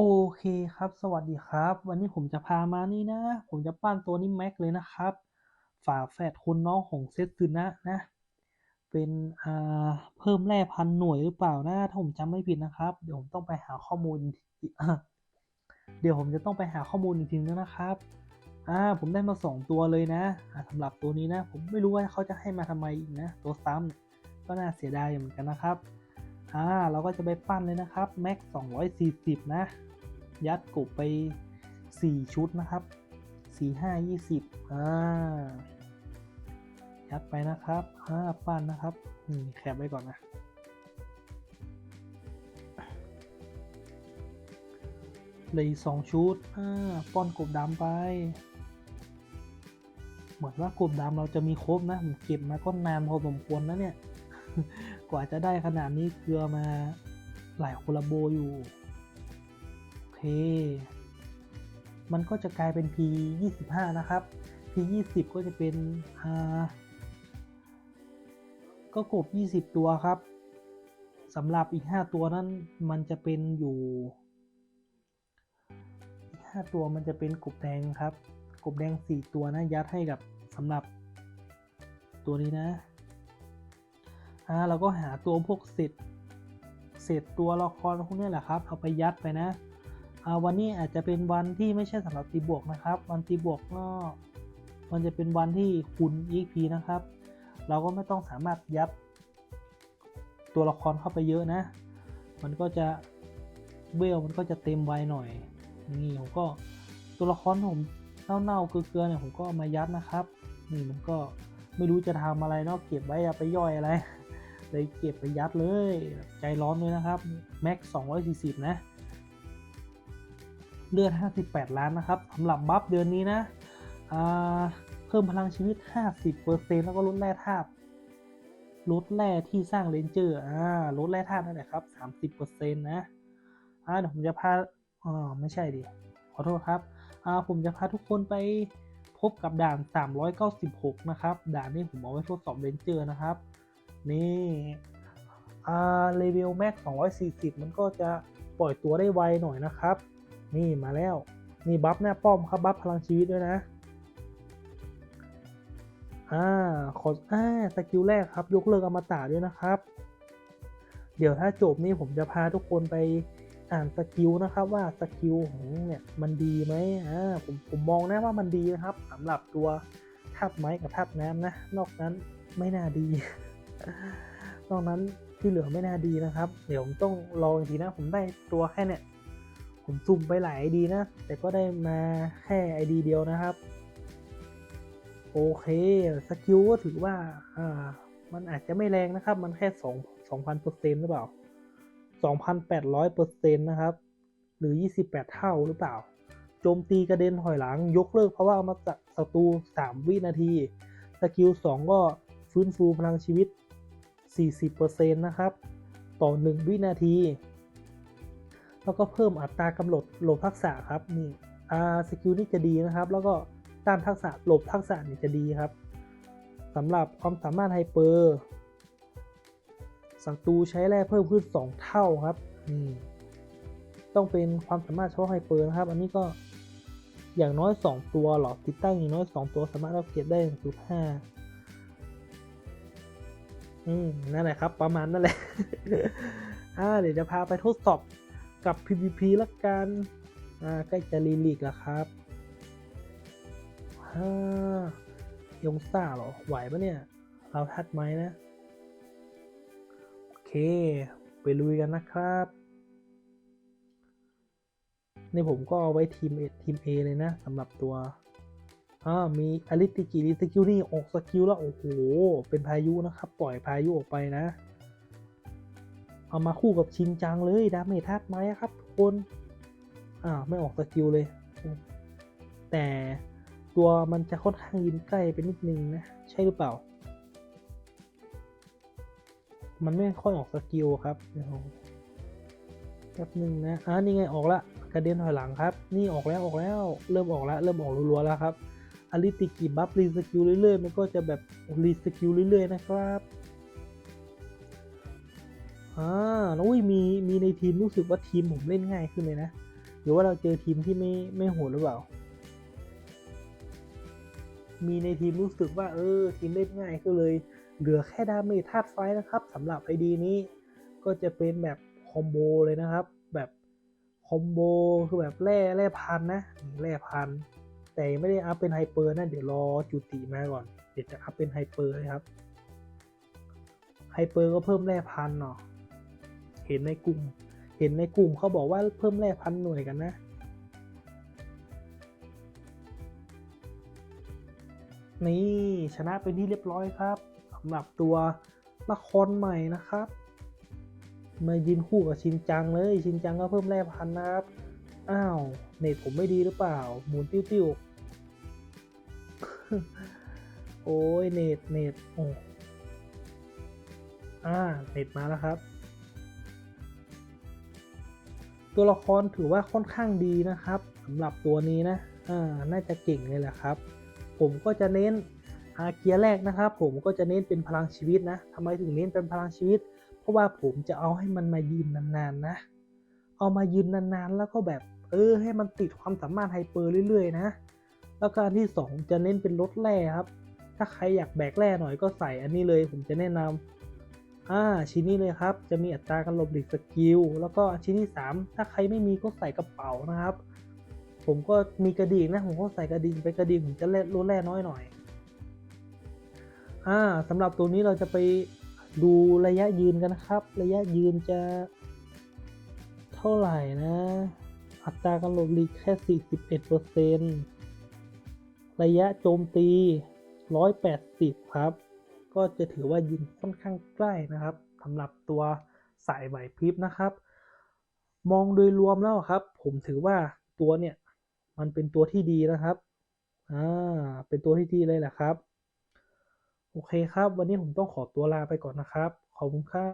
โอเคครับ สวัสดีครับ วันนี้ผมจะพามานี่นะ ผมจะปั้นตัวนี้แม็กเลยนะครับ ฝาแฝดคุณน้องของเซตซึนะนะ เป็นอ่าเพิ่มแร่พันหน่วยหรือเปล่านะ ถ้าผมจำไม่ผิดนะครับ เดี๋ยวผมต้องไปหาข้อมูล เดี๋ยวผมจะต้องไปหาข้อมูลอีกทีนึงนะครับ อ่า ผมได้มาสองตัวเลยนะอ่าสำหรับตัวนี้นะ ผมไม่รู้ว่าเขาจะให้มาทำไมอีกนะ ตัวซ้ำก็น่าเสียดายเหมือนกันนะครับ อ่าเราก็จะไปปั้นเลยนะครับแม็ก240 นะ ยัดกบไป 4 ชุดนะครับ 4 5 20อ่ายัดไปนะครับอ่าปั้นนะครับนี่แคปไว้ก่อนนะเลยสองชุดอ่าป้อนกบดำไป เหมือนว่ากบดำเราจะมีครบนะผมเก็บมาก็นานพอสมควรนะเนี่ย กว่าจะได้ขนาดนี้เกลือมาหลายคละโบอยู่โอเค มันก็จะกลายเป็น P 25นะครับ P 20ก็จะเป็นอ่าก็กบ 20 ตัวครับสำหรับอีก 5 ตัวนั้นมันจะเป็นอยู่อีก5ตัวมันจะเป็นกบแดงครับ กบแดง 4 ตัวนะยัดให้กับสำหรับตัวนี้นะ อ่าเราก็หาตัวพวกเศษเศษตัวละครพวกนี้แหละครับเอาไปยัดไปนะอ่าวันนี้อาจจะเป็นวันที่ไม่ใช่สำหรับตีบวกนะครับ วันตีบวกก็มันจะเป็นวันที่คูณ EP นะครับ เราก็ไม่ต้องสามารถยัดตัวละครเข้าไปเยอะนะ มันก็จะเวลมันก็จะเต็มไวหน่อยนี่ผมก็ตัวละครผมเน่าๆเกลือๆเนี่ยผมก็เอามายัดนะครับ นี่มันก็ไม่รู้จะทำอะไรนอกเก็บไว้เอาไปย่อยอะไร เลยเก็บไปยัดเลย ใจร้อนเลยนะครับแม็ก240 นะ เลือด 58 ล้านนะครับสำหรับบัฟเดือนนี้นะเพิ่มพลังชีวิต 50%แล้วก็ลดแร่ธาตุลดแร่ที่สร้างเลนเจอร์อ่าลดแร่ธาตุนั่นแหละครับ 30%นะอ่าเดี๋ยวผมจะพาอ๋อไม่ใช่ดิขอโทษครับอ่าผมจะพาทุกคนไปพบกับด่าน 396 นะครับ ด่านนี้ผมเอาไว้ทดสอบเลนเจอร์นะครับ นี่อ่าเลเวลแม็ก240 มันก็จะปล่อยตัวได้ไวหน่อยนะครับ นี่มาแล้ว นี่บัฟหน้าป้อมครับบัฟพลังชีวิตด้วยนะอ่าขออ่าสกิลแรกครับ ยกเลิกอมตะด้วยนะครับ เดี๋ยวถ้าจบนี่ผมจะพาทุกคนไปอ่านสกิลนะครับว่าสกิลของเนี่ยมันดีไหมอ่าผมผมมองนะว่ามันดีนะครับสำหรับตัวทับไม้กับทับน้ำนะ นอกนั้นไม่น่าดี นอกนั้นที่เหลือไม่น่าดีนะครับ เดี๋ยวผมต้องรออีกทีนะผมได้ตัวแค่เนี่ย ผมซุ่มไปหลายไอดีนะ แต่ก็ได้มาแค่ไอดีเดียวนะครับ โอเคสกิลก็ถือว่าอ่ามันอาจจะไม่แรงนะครับ มันแค่สองสองพันเปอร์เซ็นต์หรือเปล่าสองพันแปดร้อยเปอร์เซ็นต์นะครับ หรือยี่สิบแปดเท่าหรือเปล่า โจมตีกระเด็นถอยหลัง ยกเลิกเพราะว่าเอามาจากศัตรูสามวินาที สกิลสองก็ฟื้นฟูพลังชีวิต 40%นะครับ ต่อ 1 วินาที แล้วก็เพิ่มอัตรากำหนดหลบทักษะครับนี่อ่าสกิลนี่จะดีนะครับ แล้วก็ต้านทักษะหลบทักษะนี่จะดีครับสำหรับความสามารถไฮเปอร์ศัตรูใช้แร่เพิ่มขึ้น 2 เท่าครับนี่ต้องเป็นความสามารถเฉพาะไฮเปอร์นะครับ อันนี้ก็อย่างน้อย 2 ตัวหรอติดตั้งอย่างน้อย 2 ตัวสามารถอัปเกรดได้1.5 อืมนั่นแหละครับ ประมาณนั่นแหละอ่าเดี๋ยวจะพาไปทดสอบกับ PVP ละกันอ่าใกล้จะรีลีกแล้วครับฮ่ายงซ่าเหรอ ไหวปะเนี่ย เราทัดไหมนะ โอเค ไปลุยกันนะครับนี่ผมก็เอาไว้ทีม A ทีม A เลยนะสำหรับตัว อ่ามีอลิติกิริสกิลนี่ออกสกิลแล้ว โอ้โห เป็นพายุนะครับ ปล่อยพายุออกไปนะ เอามาคู่กับชินจังเลยดาเมจธาตุไม้ครับทุกคนอ่าไม่ออกสกิลเลย แต่ตัวมันจะค่อนข้างยืนใกล้ไปนิดนึงนะ ใช่หรือเปล่า มันไม่ค่อยออกสกิลครับเดี๋ยวแป๊บนึงนะอ่านี่ไงออกละกระเด็นถอยหลังครับ นี่ออกแล้วออกแล้ว เริ่มออกแล้ว เริ่มออกรัวๆแล้วครับ อลิติกิบัฟรีสกิลเรื่อยๆ มันก็จะแบบรีสกิลเรื่อยๆ นะครับอ่าแล้วอุ้ยมีมีในทีมรู้สึกว่าทีมผมเล่นง่ายขึ้นเลยนะรือว่าเราเจอทีมที่ไม่ไม่โหดหรือเปล่า มีในทีมรู้สึกว่าเออทีมเล่นง่ายก็เลย เหลือแค่ดาเมจธาตุไฟนะครับสำหรับไอดีนี้ ก็จะเป็นแบบคอมโบเลยนะครับ แบบคอมโบคือแบบแร่แร่พันนะแร่พัน แต่ยังไม่ได้อัพเป็นไฮเปอร์นะเดี๋ยวรอจุติมาก่อน เดี๋ยวจะอัพเป็นไฮเปอร์เลยครับไฮเปอร์ก็เพิ่มแร่พันเนาะเห็นในกลุ่ม เห็นในกลุ่มเขาบอกว่าเพิ่มแร่พันหน่วยกันนะนี่ชนะเป็นที่เรียบร้อยครับสำหรับตัวละครใหม่นะครับ มายืนคู่กับชินจังเลยชินจังก็เพิ่มแร่พันนะครับ อ้าว เน็ตผมไม่ดีหรือเปล่า หมุนติ้วติ้ว โอ้ยเน็ตเน็ตโอ้อ่าเน็ตมาแล้วครับ ตัวละครถือว่าค่อนข้างดีนะครับสำหรับตัวนี้นะอ่าน่าจะเก่งเลยแหละครับ ผมก็จะเน้นอาเกียร์แรกนะครับ ผมก็จะเน้นเป็นพลังชีวิตนะทำไมถึงเน้นเป็นพลังชีวิต เพราะว่าผมจะเอาให้มันมายืนนานๆนะ เอามายืนนานๆ แล้วก็แบบเออให้มันติดความสามารถไฮเปอร์เรื่อยๆ นะ แล้วก็อันที่ 2 จะเน้นเป็นรถแร่ครับ ถ้าใครอยากแบกแร่หน่อยก็ใส่อันนี้เลยผมจะแนะนำอ่าชิ้นนี้เลยครับ จะมีอัตราการหลบหลีกสกิล แล้วก็ชิ้นที่ 3 ถ้าใครไม่มีก็ใส่กระเป๋านะครับ ผมก็มีกระดิ่งนะผมก็ใส่กระดิ่งไปกระดิ่งผมจะเล่นรถแร่น้อยหน่อยอ่าสำหรับตัวนี้เราจะไปดูระยะยืนกันนะครับ ระยะยืนจะเท่าไหร่นะ อัตราการหลบหลีกแค่ 41% ระยะโจมตี 180 ครับ ก็จะถือว่ายิงค่อนข้างใกล้นะครับสำหรับตัวสายไหวพริบนะครับ มองโดยรวมแล้วครับ ผมถือว่าตัวเนี่ยมันเป็นตัวที่ดีนะครับ อ่า เป็นตัวที่ดีเลยแหละครับ โอเคครับ วันนี้ผมต้องขอตัวลาไปก่อนนะครับ ขอบคุณครับ